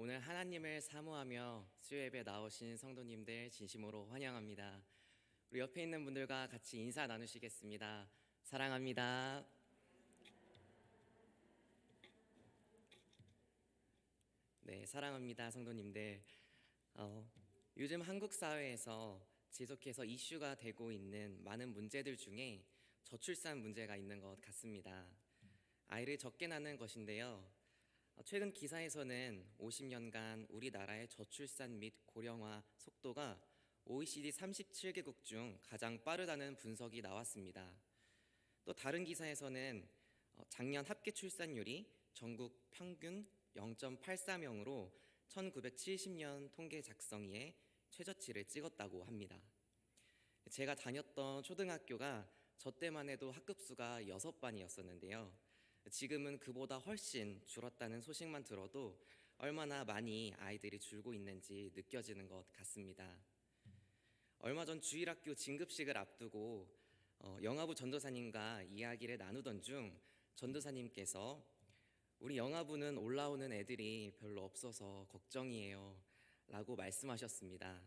오늘 하나님을 사모하며 수요예배 나오신 성도님들 진심으로 환영합니다. 우리 옆에 있는 분들과 같이 인사 나누시겠습니다. 사랑합니다. 네, 사랑합니다, 성도님들. 어, 요즘 한국 사회에서 지속해서 이슈가 되고 있는 많은 문제들 중에 저출산 문제가 있는 것 같습니다. 아이를 적게 낳는 것인데요. 어, 최근 기사에서는 50년간 우리나라의 저출산 및 고령화 속도가 OECD 37개국 중 가장 빠르다는 분석이 나왔습니다. 또 다른 기사에서는 어, 작년 합계 출산율이 전국 평균 0.83명으로 1970년 통계 작성기에 최저치를 찍었다고 합니다. 제가 다녔던 초등학교가 저 때만 해도 학급 수가 6반이었었는데요. 지금은 그보다 훨씬 줄었다는 소식만 들어도 얼마나 많이 아이들이 줄고 있는지 느껴지는 것 같습니다. 얼마 전 주일학교 진급식을 앞두고 어, 영화부 전도사님과 이야기를 나누던 중 전도사님께서 우리 영화부는 올라오는 애들이 별로 없어서 걱정이에요 라고 말씀하셨습니다.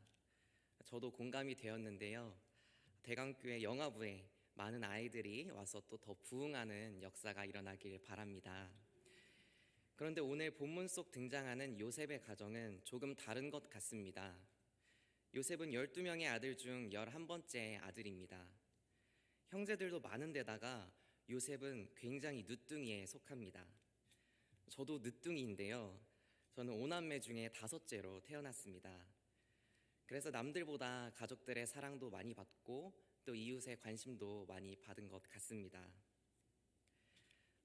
저도 공감이 되었는데요. 대강교회 영화부에 많은 아이들이 와서 또 더 부흥하는 역사가 일어나길 바랍니다. 그런데 오늘 본문 속 등장하는 요셉의 가정은 조금 다른 것 같습니다. 요셉은 12명의 아들 중 11번째 아들입니다. 형제들도 많은데다가 요셉은 굉장히 늦둥이에 속합니다. 저도 늦둥이인데요. 저는 오남매 중에 다섯째로 태어났습니다. 그래서 남들보다 가족들의 사랑도 많이 받고 또 이웃의 관심도 많이 받은 것 같습니다.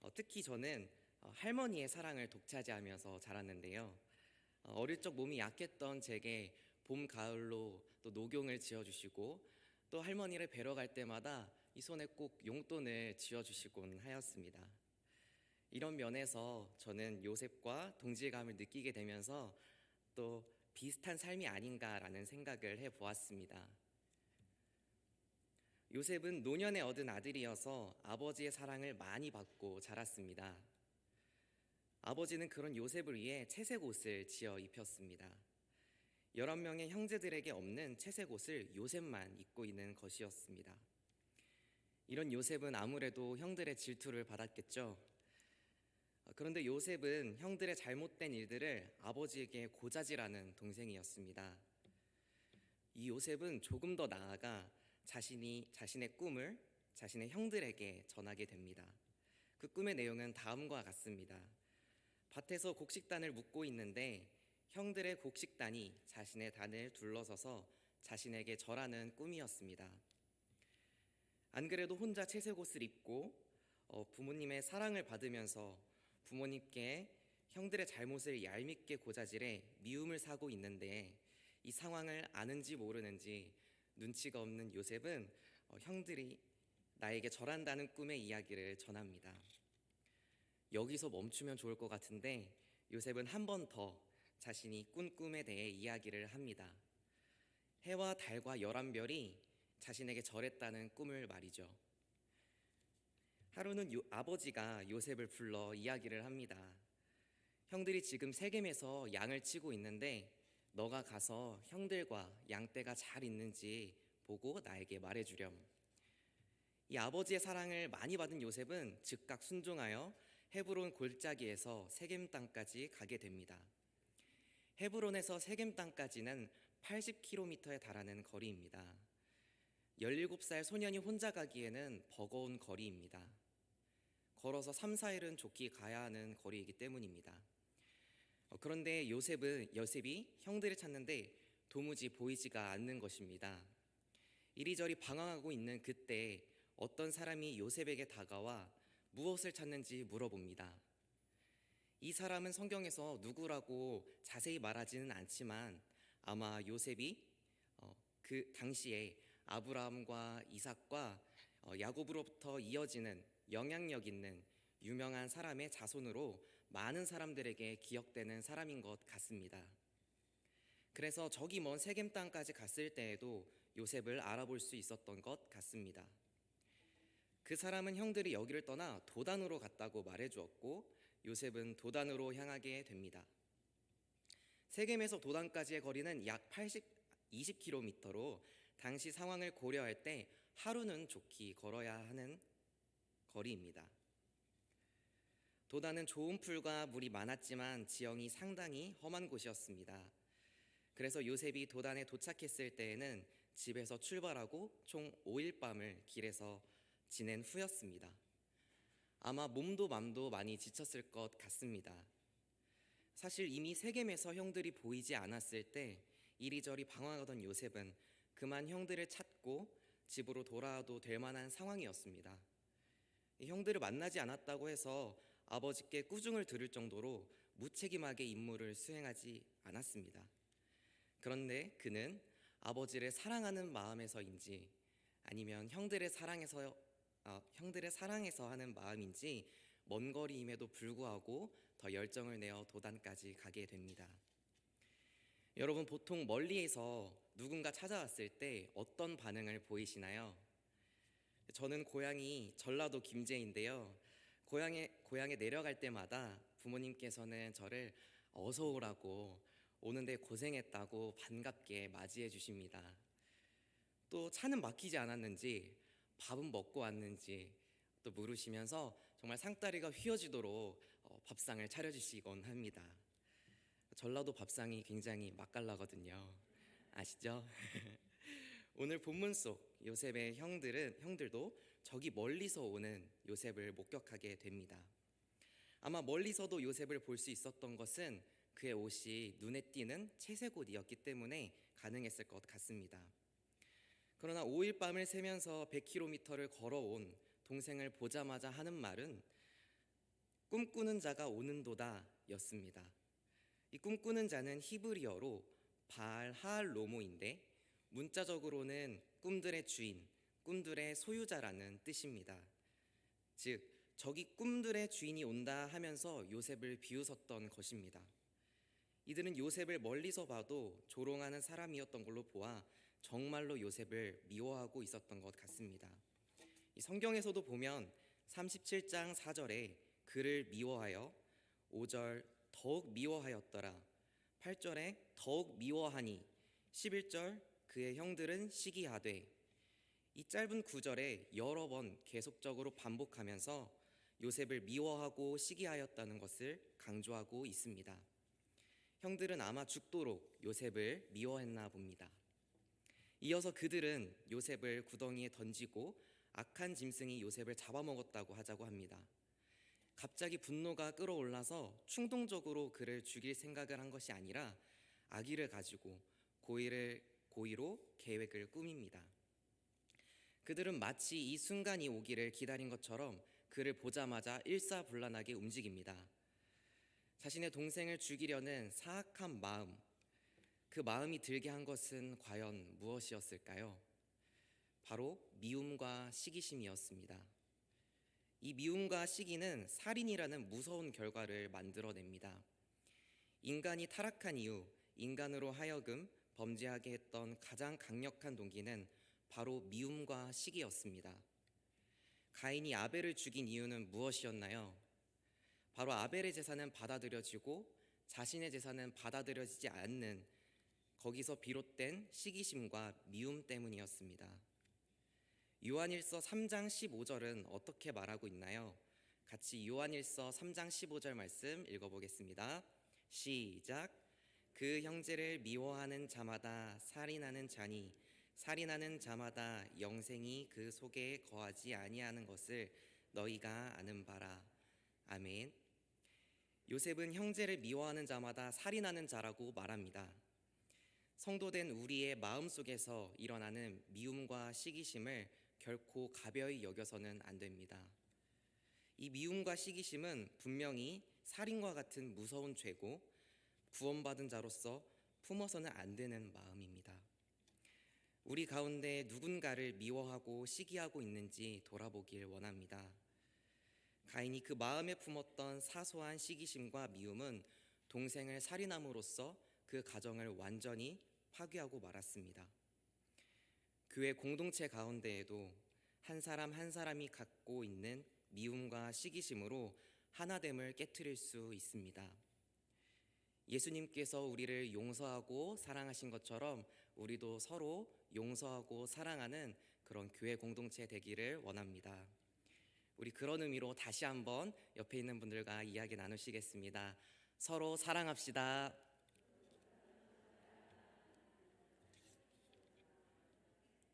어, 특히 저는 어, 할머니의 사랑을 독차지하면서 자랐는데요. 어, 어릴 적 몸이 약했던 제게 봄, 가을로 또 녹용을 지어주시고 또 할머니를 뵈러 갈 때마다 이 손에 꼭 용돈을 쥐어주시곤 하였습니다. 이런 면에서 저는 요셉과 동질감을 느끼게 되면서 또 비슷한 삶이 아닌가라는 생각을 해 보았습니다. 요셉은 노년에 얻은 아들이어서 아버지의 사랑을 많이 받고 자랐습니다. 아버지는 그런 요셉을 위해 채색 옷을 지어 입혔습니다. 11명의 형제들에게 없는 채색 옷을 요셉만 입고 있는 것이었습니다. 이런 요셉은 아무래도 형들의 질투를 받았겠죠. 그런데 요셉은 형들의 잘못된 일들을 아버지에게 고자질하는 동생이었습니다. 이 요셉은 조금 더 나아가 자신이 자신의 꿈을 자신의 형들에게 전하게 됩니다. 그 꿈의 내용은 다음과 같습니다. 밭에서 곡식단을 묶고 있는데 형들의 곡식단이 자신의 단을 둘러서서 자신에게 절하는 꿈이었습니다. 안 그래도 혼자 채색 옷을 입고 어, 부모님의 사랑을 받으면서 부모님께 형들의 잘못을 얄밉게 고자질해 미움을 사고 있는데 이 상황을 아는지 모르는지 눈치가 없는 요셉은 어, 형들이 나에게 절한다는 꿈의 이야기를 전합니다. 여기서 멈추면 좋을 것 같은데 요셉은 한 번 더 자신이 꾼 꿈에 대해 이야기를 합니다. 해와 달과 열한 별이 자신에게 절했다는 꿈을 말이죠. 하루는 요, 아버지가 요셉을 불러 이야기를 합니다. 형들이 지금 세겜에서 양을 치고 있는데 너가 가서 형들과 양떼가 잘 있는지 보고 나에게 말해주렴. 이 아버지의 사랑을 많이 받은 요셉은 즉각 순종하여 헤브론 골짜기에서 세겜 땅까지 가게 됩니다. 헤브론에서 세겜 땅까지는 80km에 달하는 거리입니다. 17살 소년이 혼자 가기에는 버거운 거리입니다. 걸어서 3, 4일은 좋게 가야 하는 거리이기 때문입니다. 어, 그런데 요셉은 요셉이 형들을 찾는데 도무지 보이지가 않는 것입니다. 이리저리 방황하고 있는 그때 어떤 사람이 요셉에게 다가와 무엇을 찾는지 물어봅니다. 이 사람은 성경에서 누구라고 자세히 말하지는 않지만 아마 요셉이 어, 그 당시에 아브라함과 이삭과 어, 야곱으로부터 이어지는 영향력 있는 유명한 사람의 자손으로 많은 사람들에게 기억되는 사람인 것 같습니다. 그래서 저기 먼 세겜 땅까지 갔을 때에도 요셉을 알아볼 수 있었던 것 같습니다. 그 사람은 형들이 여기를 떠나 도단으로 갔다고 말해 주었고 요셉은 도단으로 향하게 됩니다. 세겜에서 도단까지의 거리는 약 80, 20km로 당시 상황을 고려할 때 하루는 좋게 걸어야 하는 거리입니다. 도단은 좋은 풀과 물이 많았지만 지형이 상당히 험한 곳이었습니다. 그래서 요셉이 도단에 도착했을 때에는 집에서 출발하고 총 5일 밤을 길에서 지낸 후였습니다. 아마 몸도 맘도 많이 지쳤을 것 같습니다. 사실 이미 세겜에서 형들이 보이지 않았을 때 이리저리 방황하던 요셉은 그만 형들을 찾고 집으로 돌아와도 될 만한 상황이었습니다. 이 형들을 만나지 않았다고 해서 아버지께 꾸중을 들을 정도로 무책임하게 임무를 수행하지 않았습니다. 그런데 그는 아버지를 사랑하는 마음에서인지 아니면 형들의 사랑에서 아, 형들의 사랑에서 하는 마음인지 먼 거리임에도 불구하고 더 열정을 내어 도단까지 가게 됩니다. 여러분 보통 멀리에서 누군가 찾아왔을 때 어떤 반응을 보이시나요? 저는 고향이 전라도 김제인데요. 고향에 고향에 내려갈 때마다 부모님께서는 저를 어서 오라고 오는데 고생했다고 반갑게 맞이해 주십니다. 또 차는 막히지 않았는지 밥은 먹고 왔는지 또 물으시면서 정말 상다리가 휘어지도록 어, 밥상을 차려주시곤 합니다. 전라도 밥상이 굉장히 맛깔나거든요. 아시죠? 오늘 본문 속 요셉의 형들은 형들도 저기 멀리서 오는 요셉을 목격하게 됩니다. 아마 멀리서도 요셉을 볼 수 있었던 것은 그의 옷이 눈에 띄는 채색 옷이었기 때문에 가능했을 것 같습니다. 그러나 5일 밤을 새면서 100km를 걸어온 동생을 보자마자 하는 말은 꿈꾸는 자가 오는도다 였습니다. 이 꿈꾸는 자는 히브리어로 바알 하알 로모인데 문자적으로는 꿈들의 주인, 꿈들의 소유자라는 뜻입니다. 즉 저기 꿈들의 주인이 온다 하면서 요셉을 비웃었던 것입니다. 이들은 요셉을 멀리서 봐도 조롱하는 사람이었던 걸로 보아 정말로 요셉을 미워하고 있었던 것 같습니다. 이 성경에서도 보면 37장 4절에 그를 미워하여 5절 더욱 미워하였더라. 8절에 더욱 미워하니 11절 그의 형들은 시기하되 이 짧은 구절에 여러 번 계속적으로 반복하면서 요셉을 미워하고 시기하였다는 것을 강조하고 있습니다. 형들은 아마 죽도록 요셉을 미워했나 봅니다. 이어서 그들은 요셉을 구덩이에 던지고 악한 짐승이 요셉을 잡아먹었다고 하자고 합니다. 갑자기 분노가 끌어올라서 충동적으로 그를 죽일 생각을 한 것이 아니라 아기를 가지고 고의를 고의로 계획을 꾸밉니다. 그들은 마치 이 순간이 오기를 기다린 것처럼 그를 보자마자 일사불란하게 움직입니다. 자신의 동생을 죽이려는 사악한 마음, 그 마음이 들게 한 것은 과연 무엇이었을까요? 바로 미움과 시기심이었습니다. 이 미움과 시기는 살인이라는 무서운 결과를 만들어냅니다. 인간이 타락한 이후 인간으로 하여금 범죄하게 했던 가장 강력한 동기는 바로 미움과 시기였습니다. 가인이 아벨을 죽인 이유는 무엇이었나요? 바로 아벨의 제사는 받아들여지고 자신의 제사는 받아들여지지 않는 거기서 비롯된 시기심과 미움 때문이었습니다. 요한일서 3장 15절은 어떻게 말하고 있나요? 같이 요한일서 3장 15절 말씀 읽어보겠습니다. 시작. 그 형제를 미워하는 자마다 살인하는 자니 살인하는 자마다 영생이 그 속에 거하지 아니하는 것을 너희가 아는 바라. 아멘. 요셉은 형제를 미워하는 자마다 살인하는 자라고 말합니다. 성도된 우리의 마음 속에서 일어나는 미움과 시기심을 결코 가벼이 여겨서는 안 됩니다. 이 미움과 시기심은 분명히 살인과 같은 무서운 죄고 구원받은 자로서 품어서는 안 되는 마음입니다. 우리 가운데 누군가를 미워하고 시기하고 있는지 돌아보길 원합니다. 가인이 그 마음에 품었던 사소한 시기심과 미움은 동생을 살인함으로써 그 가정을 완전히 파괴하고 말았습니다. 교회 공동체 가운데에도 한 사람 한 사람이 갖고 있는 미움과 시기심으로 하나됨을 깨뜨릴 수 있습니다. 예수님께서 우리를 용서하고 사랑하신 것처럼 우리도 서로 용서하고 사랑하는 그런 교회 공동체 되기를 원합니다. 우리 그런 의미로 다시 한번 옆에 있는 분들과 이야기 나누시겠습니다. 서로 사랑합시다.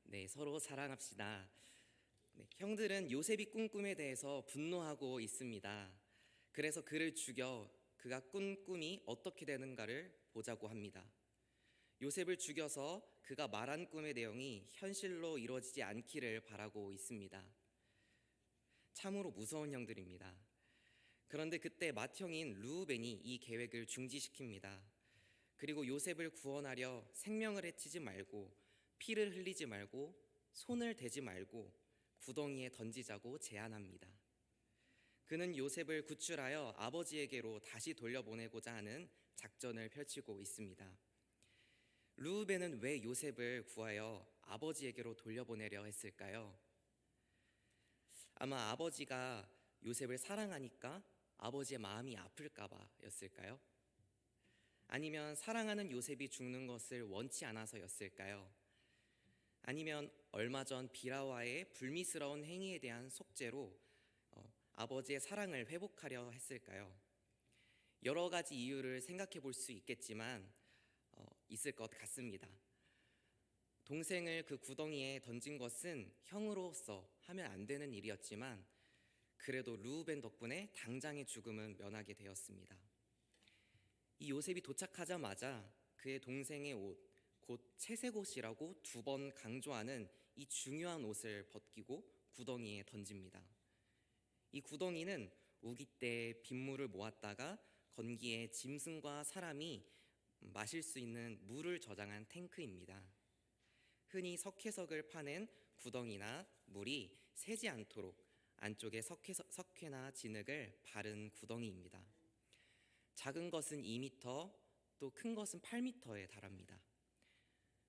네, 서로 사랑합시다. 네, 형들은 요셉이 꾼 꿈에 대해서 분노하고 있습니다. 그래서 그를 죽여 그가 꾼 꿈이 어떻게 되는가를 보자고 합니다. 요셉을 죽여서 그가 말한 꿈의 내용이 현실로 이루어지지 않기를 바라고 있습니다. 참으로 무서운 형들입니다. 그런데 그때 맏형인 루벤이 이 계획을 중지시킵니다. 그리고 요셉을 구원하려 생명을 해치지 말고 피를 흘리지 말고 손을 대지 말고 구덩이에 던지자고 제안합니다. 그는 요셉을 구출하여 아버지에게로 다시 돌려보내고자 하는 작전을 펼치고 있습니다. 루벤은 왜 요셉을 구하여 아버지에게로 돌려보내려 했을까요? 아마 아버지가 요셉을 사랑하니까 아버지의 마음이 아플까봐였을까요? 아니면 사랑하는 요셉이 죽는 것을 원치 않아서였을까요? 아니면 얼마 전 비라와의 불미스러운 행위에 대한 속죄로 어, 아버지의 사랑을 회복하려 했을까요? 여러 가지 이유를 생각해 볼 수 있겠지만 어, 있을 것 같습니다. 동생을 그 구덩이에 던진 것은 형으로서 하면 안 되는 일이었지만 그래도 루벤 덕분에 당장의 죽음은 면하게 되었습니다. 이 요셉이 도착하자마자 그의 동생의 옷, 곧 채색 옷이라고 두 번 강조하는 이 중요한 옷을 벗기고 구덩이에 던집니다. 이 구덩이는 우기 때 빗물을 모았다가 건기에 짐승과 사람이 마실 수 있는 물을 저장한 탱크입니다. 흔히 석회석을 파낸 구덩이나 물이 새지 않도록 안쪽에 석회, 석회나 진흙을 바른 구덩이입니다. 작은 것은 2m, 또 큰 것은 8m에 달합니다.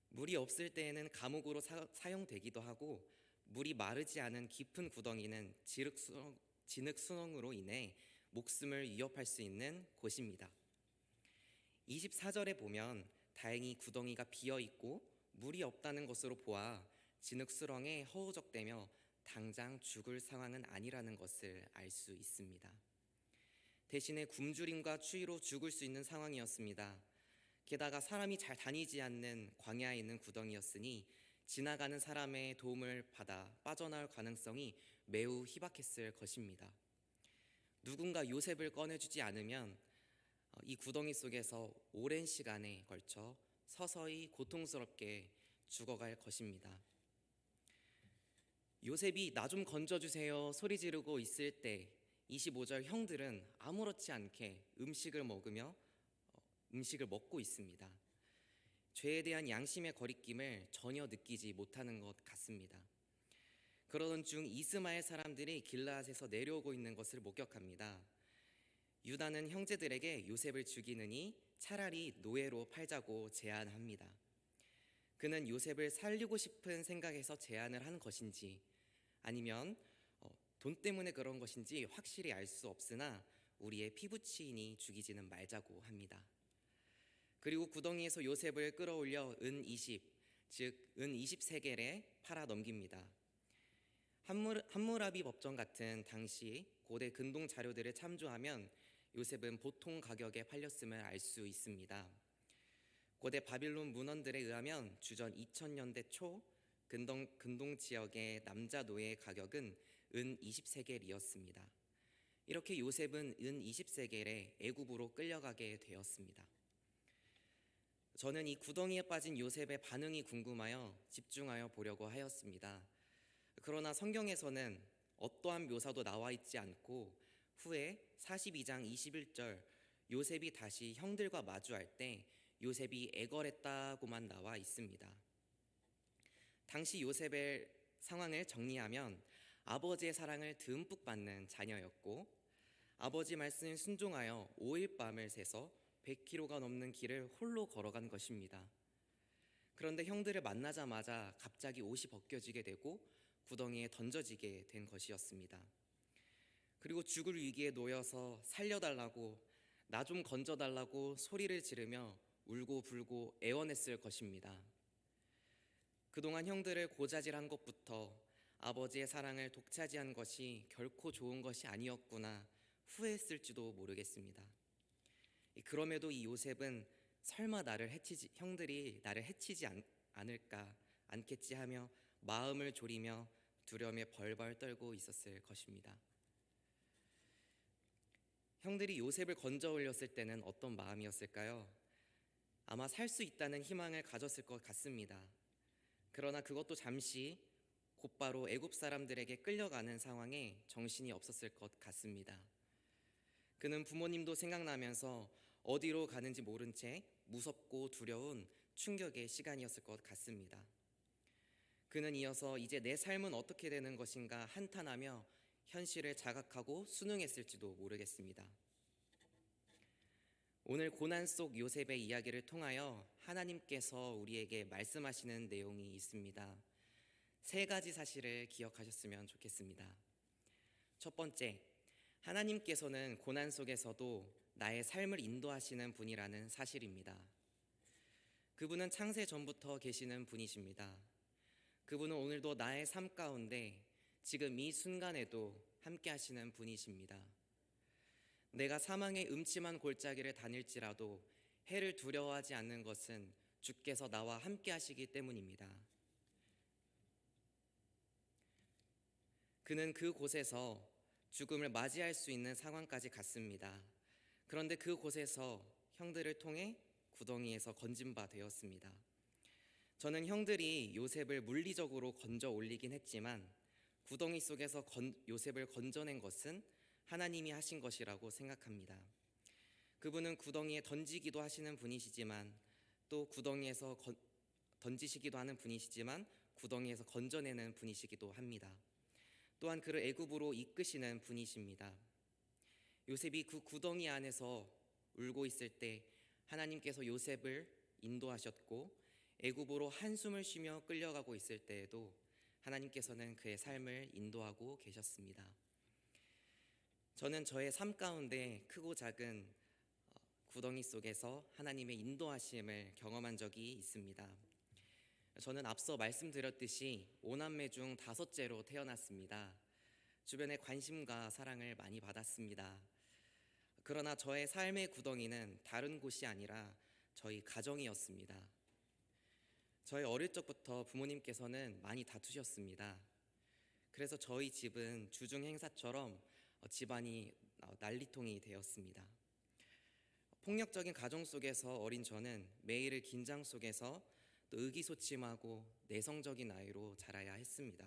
물이 없을 때에는 감옥으로 사, 사용되기도 하고 물이 마르지 않은 깊은 구덩이는 진흙 수렁, 진흙 수렁으로 인해 목숨을 위협할 수 있는 곳입니다. 24절에 보면 다행히 구덩이가 비어 있고 물이 없다는 것으로 보아 진흙 수렁에 허우적대며 당장 죽을 상황은 아니라는 것을 알 수 있습니다. 대신에 굶주림과 추위로 죽을 수 있는 상황이었습니다. 게다가 사람이 잘 다니지 않는 광야에 있는 구덩이였으니 지나가는 사람의 도움을 받아 빠져나올 가능성이 매우 희박했을 것입니다. 누군가 요셉을 꺼내주지 않으면 어, 이 구덩이 속에서 오랜 시간에 걸쳐 서서히 고통스럽게 죽어갈 것입니다. 요셉이 나 좀 건져주세요 소리 지르고 있을 때 25절 형들은 아무렇지 않게 음식을 먹으며 어, 음식을 먹고 있습니다. 죄에 대한 양심의 거리낌을 전혀 느끼지 못하는 것 같습니다. 그러던 중 이스마엘 사람들이 길라앗에서 내려오고 있는 것을 목격합니다. 유다는 형제들에게 요셉을 죽이느니 차라리 노예로 팔자고 제안합니다. 그는 요셉을 살리고 싶은 생각에서 제안을 한 것인지 아니면 어, 돈 때문에 그런 것인지 확실히 알 수 없으나 우리의 피부치인이 죽이지는 말자고 합니다. 그리고 구덩이에서 요셉을 끌어올려 은 20, 즉 은 20세겔에 팔아 넘깁니다. 함무라비 법정 같은 당시 고대 근동 자료들을 참조하면 요셉은 보통 가격에 팔렸음을 알 수 있습니다. 고대 바빌론 문헌들에 의하면 주전 2000년대 초 근동, 근동 지역의 남자 노예의 가격은 은 20세겔이었습니다. 이렇게 요셉은 은 20세겔에 애굽으로 끌려가게 되었습니다. 저는 이 구덩이에 빠진 요셉의 반응이 궁금하여 집중하여 보려고 하였습니다. 그러나 성경에서는 어떠한 묘사도 나와 있지 않고 후에 42장 21절 요셉이 다시 형들과 마주할 때 요셉이 애걸했다고만 나와 있습니다. 당시 요셉의 상황을 정리하면 아버지의 사랑을 듬뿍 받는 자녀였고 아버지 말씀에 순종하여 5일 밤을 새서 100km가 넘는 길을 홀로 걸어간 것입니다. 그런데 형들을 만나자마자 갑자기 옷이 벗겨지게 되고 구덩이에 던져지게 된 것이었습니다. 그리고 죽을 위기에 놓여서 살려달라고 나 좀 건져달라고 소리를 지르며 울고 불고 애원했을 것입니다. 그동안 형들을 고자질한 것부터 아버지의 사랑을 독차지한 것이 결코 좋은 것이 아니었구나 후회했을지도 모르겠습니다. 그럼에도 이 요셉은 설마 나를 해치지 형들이 나를 해치지 않, 않을까 않겠지 하며 마음을 졸이며 두려움에 벌벌 떨고 있었을 것입니다. 형들이 요셉을 건져 올렸을 때는 어떤 마음이었을까요? 아마 살 수 있다는 희망을 가졌을 것 같습니다. 그러나 그것도 잠시 곧바로 애굽 사람들에게 끌려가는 상황에 정신이 없었을 것 같습니다. 그는 부모님도 생각나면서 어디로 가는지 모른 채 무섭고 두려운 충격의 시간이었을 것 같습니다. 그는 이어서 이제 내 삶은 어떻게 되는 것인가 한탄하며 현실을 자각하고 순응했을지도 모르겠습니다. 오늘 고난 속 요셉의 이야기를 통하여 하나님께서 우리에게 말씀하시는 내용이 있습니다. 세 가지 사실을 기억하셨으면 좋겠습니다. 첫 번째, 하나님께서는 고난 속에서도 나의 삶을 인도하시는 분이라는 사실입니다. 그분은 창세 전부터 계시는 분이십니다. 그분은 오늘도 나의 삶 가운데 지금 이 순간에도 함께 하시는 분이십니다. 내가 사망의 음침한 골짜기를 다닐지라도 해를 두려워하지 않는 것은 주께서 나와 함께 하시기 때문입니다. 그는 그 곳에서 죽음을 맞이할 수 있는 상황까지 갔습니다. 그런데 그 곳에서 형들을 통해 구덩이에서 건진 바 되었습니다. 저는 형들이 요셉을 물리적으로 건져 올리긴 했지만 구덩이 속에서 건, 요셉을 건져낸 것은 하나님이 하신 것이라고 생각합니다. 그분은 구덩이에 던지기도 하시는 분이시지만 또 구덩이에서 건, 던지시기도 하는 분이시지만 구덩이에서 건져내는 분이시기도 합니다. 또한 그를 애굽으로 이끄시는 분이십니다. 요셉이 그 구덩이 안에서 울고 있을 때 하나님께서 요셉을 인도하셨고 애굽으로 한숨을 쉬며 끌려가고 있을 때에도 하나님께서는 그의 삶을 인도하고 계셨습니다. 저는 저의 삶 가운데 크고 작은 어, 구덩이 속에서 하나님의 인도하심을 경험한 적이 있습니다. 저는 앞서 말씀드렸듯이 오남매 중 다섯째로 태어났습니다. 주변의 관심과 사랑을 많이 받았습니다. 그러나 저의 삶의 구덩이는 다른 곳이 아니라 저희 가정이었습니다. 저희 어릴 적부터 부모님께서는 많이 다투셨습니다. 그래서 저희 집은 주중 행사처럼 어, 집안이 어, 난리통이 되었습니다. 폭력적인 가정 속에서 어린 저는 매일의 긴장 속에서 또 의기소침하고 내성적인 아이로 자라야 했습니다.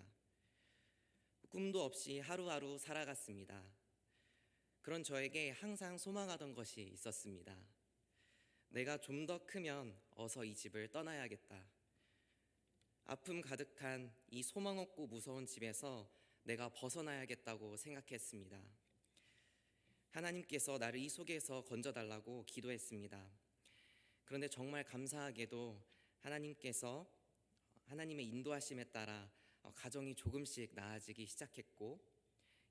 꿈도 없이 하루하루 살아갔습니다. 그런 저에게 항상 소망하던 것이 있었습니다. 내가 좀 더 크면 어서 이 집을 떠나야겠다. 아픔 가득한 이 소망 없고 무서운 집에서 내가 벗어나야겠다고 생각했습니다. 하나님께서 나를 이 속에서 건져달라고 기도했습니다. 그런데 정말 감사하게도 하나님께서 하나님의 인도하심에 따라 가정이 조금씩 나아지기 시작했고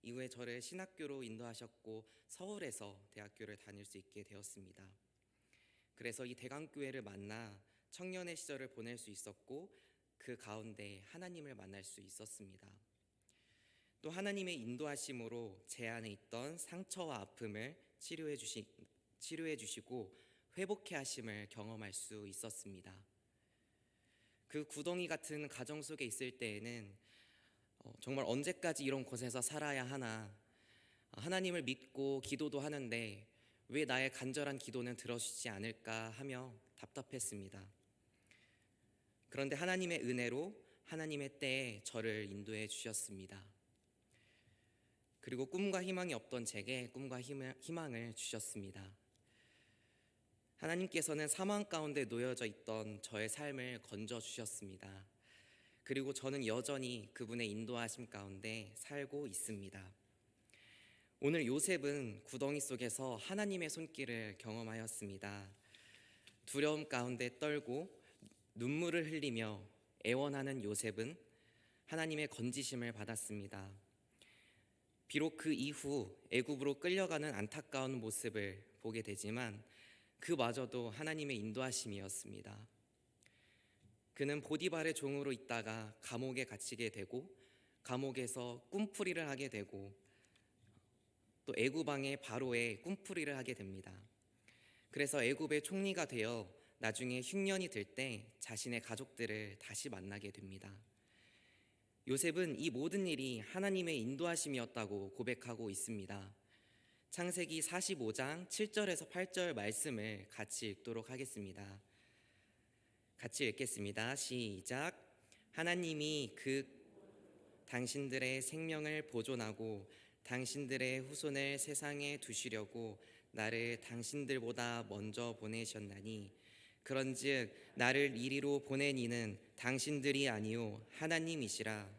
이후에 저를 신학교로 인도하셨고 서울에서 대학교를 다닐 수 있게 되었습니다. 그래서 이 대강교회를 만나 청년의 시절을 보낼 수 있었고 그 가운데 하나님을 만날 수 있었습니다. 또 하나님의 인도하심으로 제 안에 있던 상처와 아픔을 치료해 주시 치료해 주시고 회복해 하심을 경험할 수 있었습니다. 그 구덩이 같은 가정 속에 있을 때에는 어, 정말 언제까지 이런 곳에서 살아야 하나 하나님을 믿고 기도도 하는데 왜 나의 간절한 기도는 들어주지 않을까 하며 답답했습니다. 그런데 하나님의 은혜로 하나님의 때에 저를 인도해 주셨습니다. 그리고 꿈과 희망이 없던 제게 꿈과 희망을 주셨습니다. 하나님께서는 사망 가운데 놓여져 있던 저의 삶을 건져 주셨습니다. 그리고 저는 여전히 그분의 인도하심 가운데 살고 있습니다. 오늘 요셉은 구덩이 속에서 하나님의 손길을 경험하였습니다. 두려움 가운데 떨고 눈물을 흘리며 애원하는 요셉은 하나님의 건지심을 받았습니다. 비록 그 이후 애굽으로 끌려가는 안타까운 모습을 보게 되지만 그마저도 하나님의 인도하심이었습니다. 그는 보디발의 종으로 있다가 감옥에 갇히게 되고 감옥에서 꿈풀이를 하게 되고 또 애굽 왕의 바로의 꿈풀이를 하게 됩니다. 그래서 애굽의 총리가 되어 나중에 흉년이 들 때 자신의 가족들을 다시 만나게 됩니다. 요셉은 이 모든 일이 하나님의 인도하심이었다고 고백하고 있습니다. 창세기 45장 7절에서 8절 말씀을 같이 읽도록 하겠습니다. 같이 읽겠습니다. 시작. 하나님이 그 당신들의 생명을 보존하고 당신들의 후손을 세상에 두시려고 나를 당신들보다 먼저 보내셨나니 그런즉 나를 이리로 보낸 이는 당신들이 아니요 하나님이시라.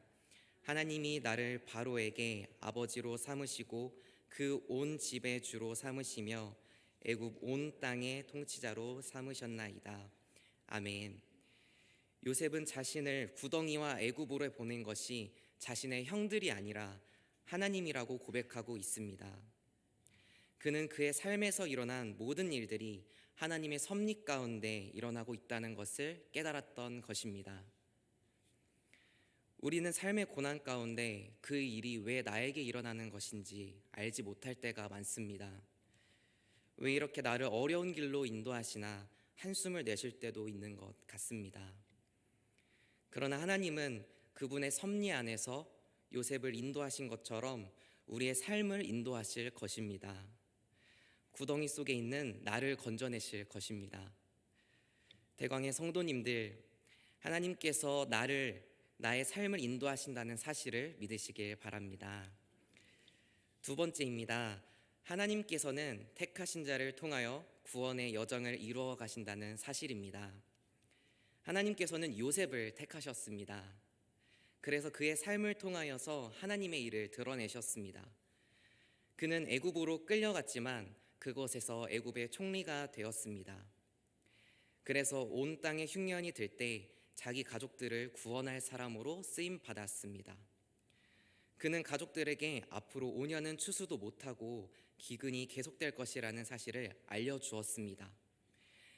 하나님이 나를 바로에게 아버지로 삼으시고 그 온 집의 주로 삼으시며 애굽 온 땅의 통치자로 삼으셨나이다. 아멘. 요셉은 자신을 구덩이와 애굽으로 보낸 것이 자신의 형들이 아니라 하나님이라고 고백하고 있습니다. 그는 그의 삶에서 일어난 모든 일들이 하나님의 섭리 가운데 일어나고 있다는 것을 깨달았던 것입니다. 우리는 삶의 고난 가운데 그 일이 왜 나에게 일어나는 것인지 알지 못할 때가 많습니다. 왜 이렇게 나를 어려운 길로 인도하시나 한숨을 내쉴 때도 있는 것 같습니다. 그러나 하나님은 그분의 섭리 안에서 요셉을 인도하신 것처럼 우리의 삶을 인도하실 것입니다. 구덩이 속에 있는 나를 건져내실 것입니다. 대광의 성도님들, 하나님께서 나를 나의 삶을 인도하신다는 사실을 믿으시길 바랍니다. 두 번째입니다. 하나님께서는 택하신 자를 통하여 구원의 여정을 이루어 가신다는 사실입니다. 하나님께서는 요셉을 택하셨습니다. 그래서 그의 삶을 통하여서 하나님의 일을 드러내셨습니다. 그는 애굽으로 끌려갔지만 그곳에서 애굽의 총리가 되었습니다. 그래서 온 땅에 흉년이 들 때 자기 가족들을 구원할 사람으로 쓰임 받았습니다. 그는 가족들에게 앞으로 5년은 추수도 못하고 기근이 계속될 것이라는 사실을 알려주었습니다.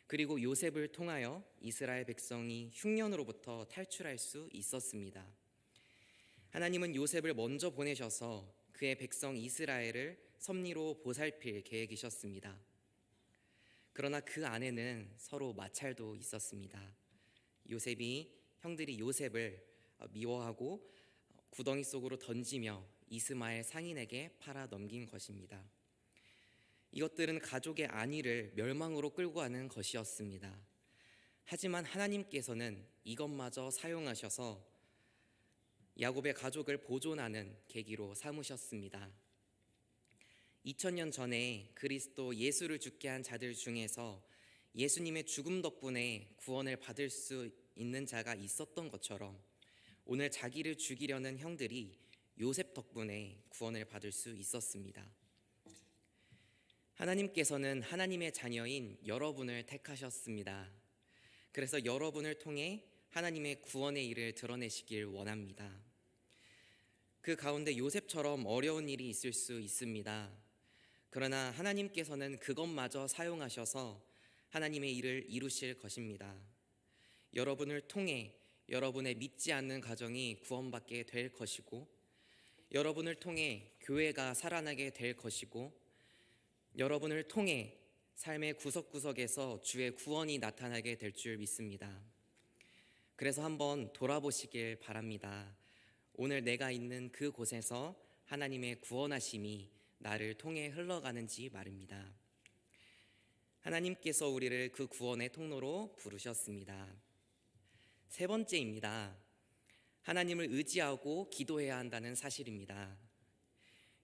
그리고 요셉을 통하여 이스라엘 백성이 흉년으로부터 탈출할 수 있었습니다. 하나님은 요셉을 먼저 보내셔서 그의 백성 이스라엘을 섭리로 보살필 계획이셨습니다. 그러나 그 안에는 서로 마찰도 있었습니다. 요셉이 형들이 요셉을 미워하고 구덩이 속으로 던지며 이스마엘 상인에게 팔아 넘긴 것입니다. 이것들은 가족의 안위를 멸망으로 끌고 가는 것이었습니다. 하지만 하나님께서는 이것마저 사용하셔서 야곱의 가족을 보존하는 계기로 삼으셨습니다. 2000년 전에 그리스도 예수를 죽게 한 자들 중에서 예수님의 죽음 덕분에 구원을 받을 수 있는 자가 있었던 것처럼 오늘 자기를 죽이려는 형들이 요셉 덕분에 구원을 받을 수 있었습니다. 하나님께서는 하나님의 자녀인 여러분을 택하셨습니다. 그래서 여러분을 통해 하나님의 구원의 일을 드러내시길 원합니다. 그 가운데 요셉처럼 어려운 일이 있을 수 있습니다. 그러나 하나님께서는 그것마저 사용하셔서 하나님의 일을 이루실 것입니다. 여러분을 통해 여러분의 믿지 않는 가정이 구원받게 될 것이고, 여러분을 통해 교회가 살아나게 될 것이고, 여러분을 통해 삶의 구석구석에서 주의 구원이 나타나게 될 줄 믿습니다. 그래서 한번 돌아보시길 바랍니다. 오늘 내가 있는 그 곳에서 하나님의 구원하심이 나를 통해 흘러가는지 말입니다. 하나님께서 우리를 그 구원의 통로로 부르셨습니다. 세 번째입니다. 하나님을 의지하고 기도해야 한다는 사실입니다.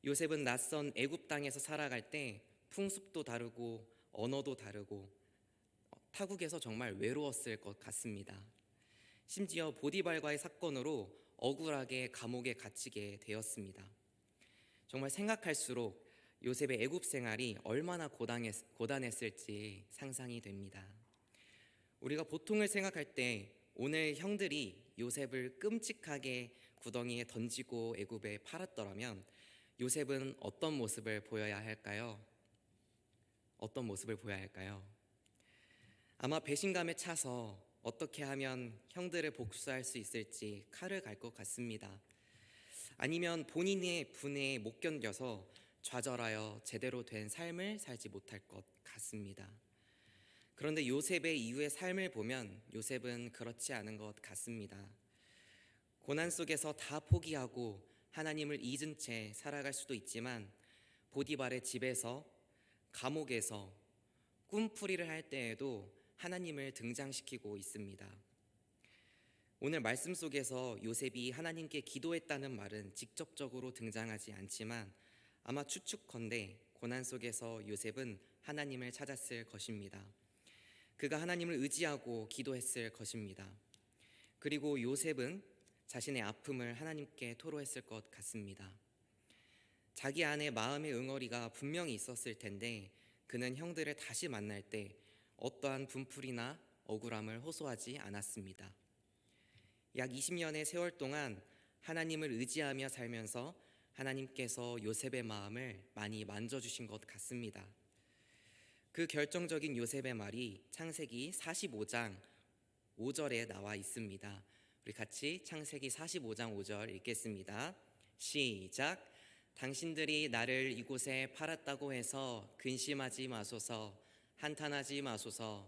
요셉은 낯선 애굽 땅에서 살아갈 때 풍습도 다르고 언어도 다르고 타국에서 정말 외로웠을 것 같습니다. 심지어 보디발과의 사건으로 억울하게 감옥에 갇히게 되었습니다. 정말 생각할수록 요셉의 애굽 생활이 얼마나 고단했, 고단했을지 상상이 됩니다. 우리가 보통을 생각할 때 오늘 형들이 요셉을 끔찍하게 구덩이에 던지고 애굽에 팔았더라면 요셉은 어떤 모습을 보여야 할까요? 어떤 모습을 보여야 할까요? 아마 배신감에 차서 어떻게 하면 형들을 복수할 수 있을지 칼을 갈 것 같습니다. 아니면 본인의 분에 못 견뎌서 좌절하여 제대로 된 삶을 살지 못할 것 같습니다. 그런데 요셉의 이후의 삶을 보면 요셉은 그렇지 않은 것 같습니다. 고난 속에서 다 포기하고 하나님을 잊은 채 살아갈 수도 있지만 보디발의 집에서 감옥에서 꿈풀이를 할 때에도 하나님을 등장시키고 있습니다. 오늘 말씀 속에서 요셉이 하나님께 기도했다는 말은 직접적으로 등장하지 않지만 아마 추측컨대 고난 속에서 요셉은 하나님을 찾았을 것입니다. 그가 하나님을 의지하고 기도했을 것입니다. 그리고 요셉은 자신의 아픔을 하나님께 토로했을 것 같습니다. 자기 안에 마음의 응어리가 분명히 있었을 텐데 그는 형들을 다시 만날 때 어떠한 분풀이나 억울함을 호소하지 않았습니다. 약 20년의 세월 동안 하나님을 의지하며 살면서 하나님께서 요셉의 마음을 많이 만져주신 것 같습니다. 그 결정적인 요셉의 말이 창세기 45장 5절에 나와 있습니다. 우리 같이 창세기 45장 5절 읽겠습니다. 시작. 당신들이 나를 이곳에 팔았다고 해서 근심하지 마소서, 한탄하지 마소서.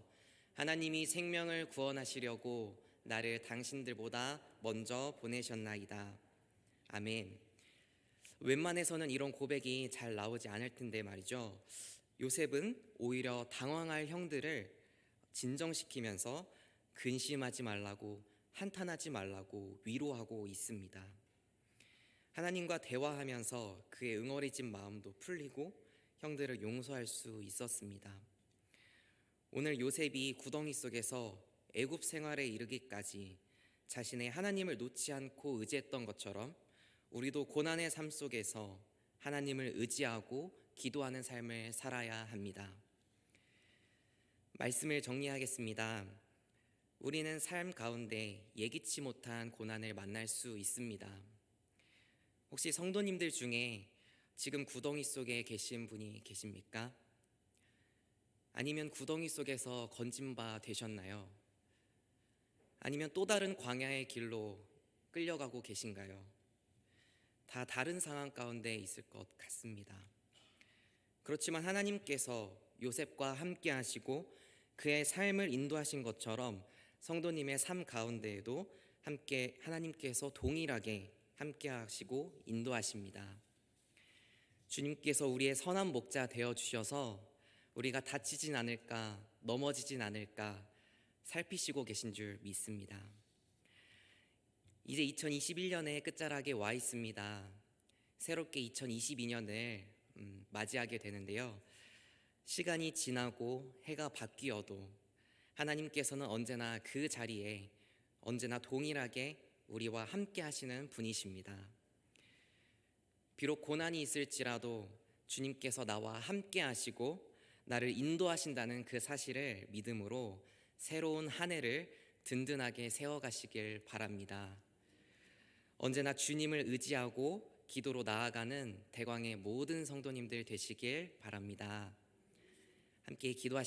하나님이 생명을 구원하시려고 나를 당신들보다 먼저 보내셨나이다. 아멘. 웬만해서는 이런 고백이 잘 나오지 않을 텐데 말이죠. 요셉은 오히려 당황할 형들을 진정시키면서 근심하지 말라고 한탄하지 말라고 위로하고 있습니다. 하나님과 대화하면서 그의 응어리진 마음도 풀리고 형들을 용서할 수 있었습니다. 오늘 요셉이 구덩이 속에서 애굽 생활에 이르기까지 자신의 하나님을 놓지 않고 의지했던 것처럼 우리도 고난의 삶 속에서 하나님을 의지하고 기도하는 삶을 살아야 합니다. 말씀을 정리하겠습니다. 우리는 삶 가운데 예기치 못한 고난을 만날 수 있습니다. 혹시 성도님들 중에 지금 구덩이 속에 계신 분이 계십니까? 아니면 구덩이 속에서 건진 바 되셨나요? 아니면 또 다른 광야의 길로 끌려가고 계신가요? 다 다른 상황 가운데 있을 것 같습니다. 그렇지만 하나님께서 요셉과 함께 하시고 그의 삶을 인도하신 것처럼 성도님의 삶 가운데에도 함께 하나님께서 동일하게 함께 하시고 인도하십니다. 주님께서 우리의 선한 목자 되어 주셔서 우리가 다치진 않을까, 넘어지진 않을까 살피시고 계신 줄 믿습니다. 이제 2021년의 끝자락에 와 있습니다. 새롭게 2022년을 음, 맞이하게 되는데요. 시간이 지나고 해가 바뀌어도 하나님께서는 언제나 그 자리에 언제나 동일하게 우리와 함께 하시는 분이십니다. 비록 고난이 있을지라도 주님께서 나와 함께 하시고 나를 인도하신다는 그 사실을 믿음으로 새로운 한 해를 든든하게 세워가시길 바랍니다. 언제나 주님을 의지하고 기도로 나아가는 대광의 모든 성도님들 되시길 바랍니다. 함께 기도하시